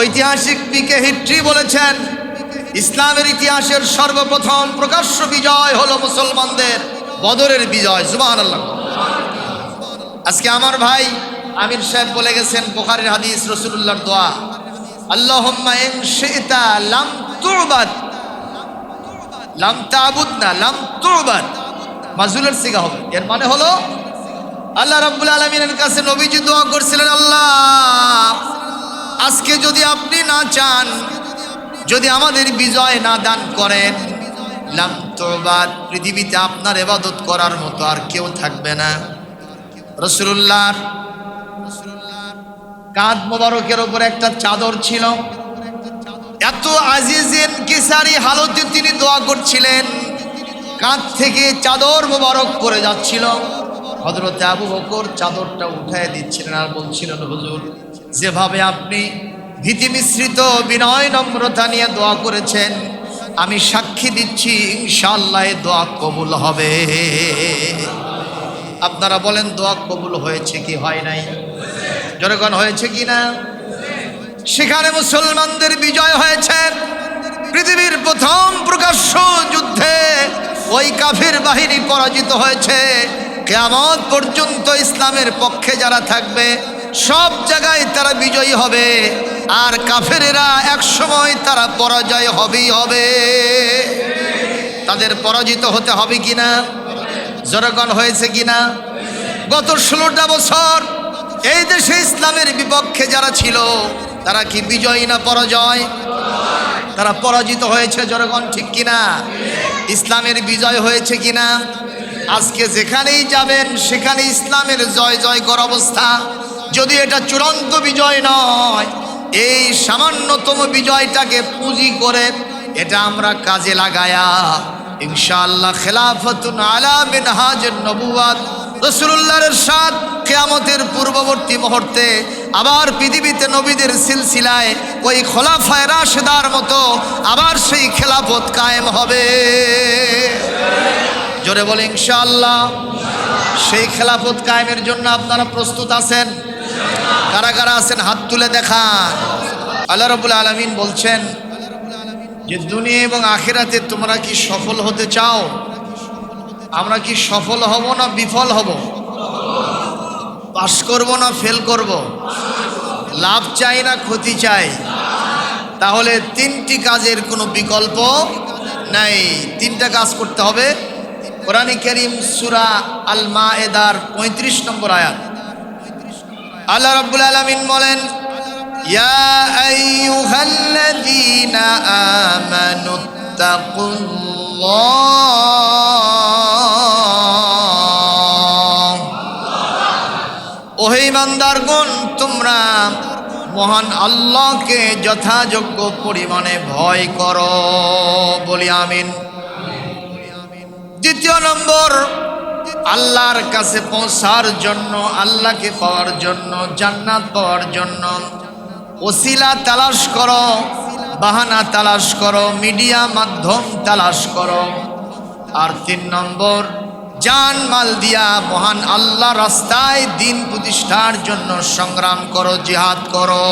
ঐতিহাসিক পিকে হিট্রি বলেছেন, ইসলামের ইতিহাসের সর্বপ্রথম প্রকাশ্য বিজয় হলো মুসলমানদের বদরের বিজয়। জুবান আল্লাহ আজকে আমার ভাই আমির সাহেব বলে গেছেন বোখারের হাদিস রসুল্লাহর দোয়া। আল্লাহুম্মা এর মানে হলো, আল্লাহ রাব্বুল আলামিনের কাছে নবীজি দোয়া করছিলেন, আল্লাহ আজকে যদি আপনি না চান, যদি আমাদের বিজয় না দান করেন পৃথিবীতে আপনার এবাদত করার মতো আর কেউ থাকবে না। রসুল্লাহর কাঁধ মোবারকের ওপর একটা চাদর ছিল। এত আজিজেন কিসারি হালতে তিনি দোয়া করছিলেন। কাঁধ থেকে চাদর মোবারক পরে যাচ্ছিল। হজরত আবু বকর চাদরটা উঠায় দিচ্ছিলেন আর বলছিলেন, হুজুর যেভাবে আপনি ভীতি মিশ্রিত বিনয় নম্রতা নিয়ে দোয়া করেছেন, আমি সাক্ষী দিচ্ছি ইনশাল্লাহ দোয়া কবুল হবে। আপনারা বলেন, দোয়া কবুল হয়েছে কি হয় নাই? জনগণ, হয়েছে কি না? সেখানে মুসলমানদের বিজয় হয়েছে। পৃথিবীর প্রথম প্রকাশ্য যুদ্ধে ওই কাফির বাহিনী পরাজিত হয়েছে। কেমন পর্যন্ত ইসলামের পক্ষে যারা থাকবে সব জায়গায় তারা বিজয়ী হবে। আর কাফেরেরা এক সময় তারা পরাজয় হবেই হবে। তাদের পরাজিত হতে হবে কিনা? জনগণ হয়েছে কিনা? গত ষোলোটা বছর এই দেশে ইসলামের বিপক্ষে যারা ছিল, তারা কি বিজয়ী না পরাজয়? তারা পরাজিত হয়েছে জনগণ ঠিক কিনা? ইসলামের বিজয় হয়েছে কিনা? আজকে যেখানেই যাবেন, সেখানে ইসলামের জয় জয় কর অবস্থা। যদি এটা চূড়ান্ত বিজয় নয়, এই সামান্যতম বিজয়টাকে পুঁজি করে এটা আমরা কাজে লাগায়া, ইনশাআল্লাহ খেলাফতুন আলা মিনহাজের নবুয়াত রসুল্লাহর সাথ কেয়ামতের পূর্ববর্তী মুহূর্তে আবার পৃথিবীতে নবীদের সিলসিলায় ওই খোলাফায় রাশেদার মতো আবার সেই খেলাফত কায়েম হবে। জোরে বলে ইনশাআল্লাহ, সেই খেলাফত কায়েমের জন্য আপনারা প্রস্তুত আছেন? কারা কারা আছেন? হাত তুলে দেখা। আল্লাহ রবুল আলমিন বলছেন যে, দুনিয়া এবং আখেরাতে তোমরা কি সফল হতে চাও? আমরা কি সফল হব না বিফল হব? পাস করব না ফেল করব? লাভ চাই না ক্ষতি চাই? তাহলে তিনটি কাজের কোনো বিকল্প নাই। তিনটা কাজ করতে হবে। কোরআনী করিম সুরা আল মা এদার পঁয়ত্রিশ নম্বর আয়াত। আল্লাহ রাব্বুল আলামিন বলেন, ইয়া আইয়ুহাল্লাযীনা আমানু ওহে ইমানদারগণ, তোমরা মহান আল্লাহকে যথাযোগ্য পরিমাণে ভয় করো। বলি আমিন। দ্বিতীয় নম্বর আল্লাহর কাছে পৌঁছার জন্য, আল্লাহকে পাওয়ার জন্য, জান্নাত পাওয়ার জন্য। ওসিলা তালাশ করো, বাহানা তালাশ করো, মিডিয়া মাধ্যম তালাশ করো। আর তিন নম্বর, জান মাল দিয়া মহান আল্লাহ রাস্তায় দিন প্রতিষ্ঠার জন্য সংগ্রাম করো, জিহাদ করো।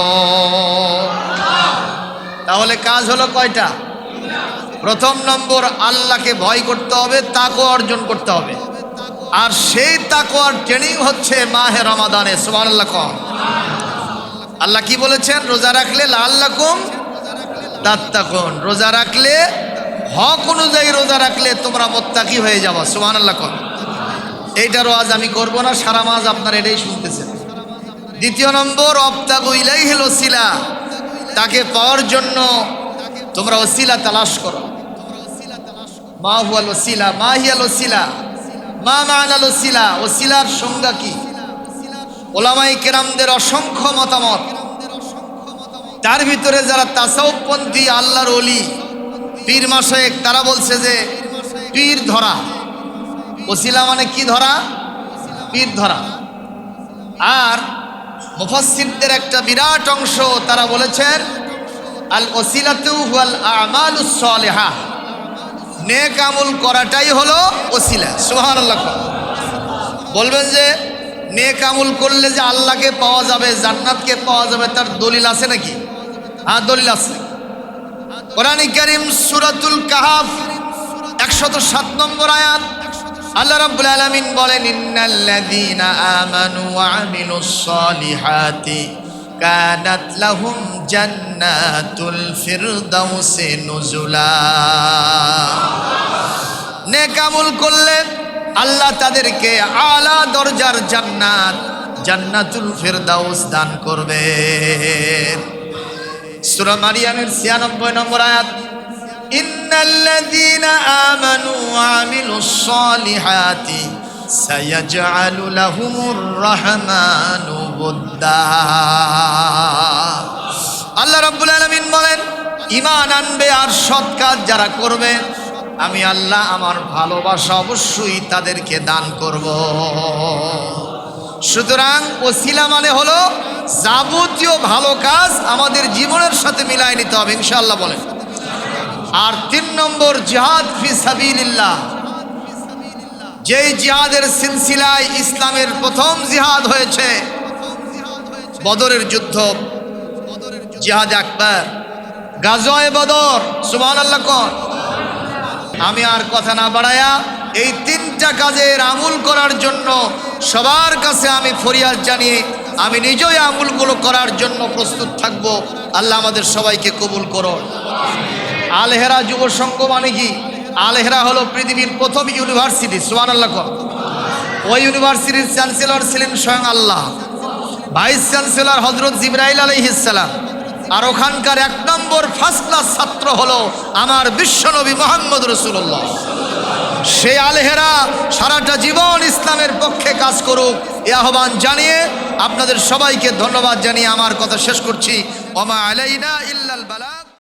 তাহলে কাজ হলো কয়টা? প্রথম নম্বর, আল্লাহকে ভয় করতে হবে তাকও অর্জন করতে হবে। আর সেই তাকওয়ার ট্রেনিং হচ্ছে মাহে রমাদানে সুমান আল্লাহ কি বলেছেন? রোজা রাখলে লাল্লাকুম তাত্তাকুন। রোজা রাখলে, হক অনুযায়ী রোজা রাখলে তোমরা মোত্তাকি হয়ে যাব সুমান আল্লাহ কম। এইটারও আজ আমি করব না, সারা মাস আপনার এটাই শুনতেছেন। দ্বিতীয় নম্বর অপ্তাগু ইলাই হেল ওসিলা। তাকে পাওয়ার জন্য তোমরা ওসিলা তালাশ করো। মা হুয়াল ওসিলা, মা হিয়াল ওসিলা। মা মানাল ওসিলা, ওসিলার সংজ্ঞা কি? ওলামাই কেরামদের অসংখ্য মতামত। তার ভিতরে যারা তাসাউপন্থী আল্লাহর অলি পীর মাসেক তারা বলছে যে পীর ধরা। ওসিলা মানে কি ধরা? পীর ধরা। আর মুফাসসিরদের একটা বিরাট অংশ তারা বলেছেন, আল ওসিলাতু হুয়াল আমালুস সালিহা। নেক আমল করাটাই হলো ওসিলা, সুবহানাল্লাহ। বলবেন যে, নেক আমল করলে যে আল্লাহকে পাওয়া যাবে, জান্নাতকে পাওয়া যাবে, তার দলিল আছে নাকি? হ্যাঁ দলিল আছে। কোরআন করিম সুরাতুল কাহাফ, একশত সাত নম্বর আয়াত, আল্লাহ রাব্বুল আলামিন বলেন, ইন্নাল্লাযীনা আমানু ওয়া আমিলুস সালিহাতি। কানাত লাহুম জান্নাতুল ফিরদাউসি নুজুলা। নেকামুল করলে আল্লাহ তাদেরকে আলা দরজার জান্নাত, জান্নাতুল ফিরদাউস দান করবে সূরা মারিয়ামের 96 নম্বর আয়াত, ইন্নাল্লাযীনা আমানু ওয়া আমিলুস সালিহাতি সায়াজআলু লাহুমুর রাহমানু বুদ্দা। আল্লাহ রাব্বুল আলামিন বলেন, ঈমান আনবে আর সৎ কাজ যারা করবে, আমি আল্লাহ আমার ভালোবাসা অবশ্যই তাদেরকে দান করব। সুতরাং ওসিলা মানে হলো, যাবতীয় ভালো কাজ আমাদের জীবনের সাথে মিলাই নিতে হবে, ইনশাআল্লাহ বলেন। আর তিন নম্বর জিহাদ ফি সাবিলিল্লাহ। যেই জিহাদের সিলসিলায় ইসলামের প্রথম জিহাদ হয়েছে, বদরের যুদ্ধ, জিহাদ আকবর গাজয় বদর সুবহান আল্লাহ কর। আমি আর কথা না বাড়ায়া এই তিনটা কাজের আমুল করার জন্য সবার কাছে আমি ফরিয়াদ জানিয়ে আমি নিজেই আমুলগুলো করার জন্য প্রস্তুত থাকব। আল্লাহ আমাদের সবাইকে কবুল করো আলহেরা যুব সংঘ মানে কি? আলহেরা হলো পৃথিবীর প্রথম ইউনিভার্সিটি সুমান আল্লাহ। ওই ইউনিভার্সিটির চ্যান্সেলর ছিলেন স্বয়ং আল্লাহ ভাইস চ্যান্সেলর হজরত জিব্রাইল আলহিসাল্লাম আর ওখানকার এক নম্বর ফার্স্ট ক্লাস ছাত্র হলো আমার বিশ্বনবী মোহাম্মদ রসুল্লাহ সে আলহেরা সারাটা জীবন ইসলামের পক্ষে কাজ করুক, এ আহ্বান জানিয়ে আপনাদের সবাইকে ধন্যবাদ জানিয়ে আমার কথা শেষ করছি। ওমা আলাইনা ইল্লাল বালা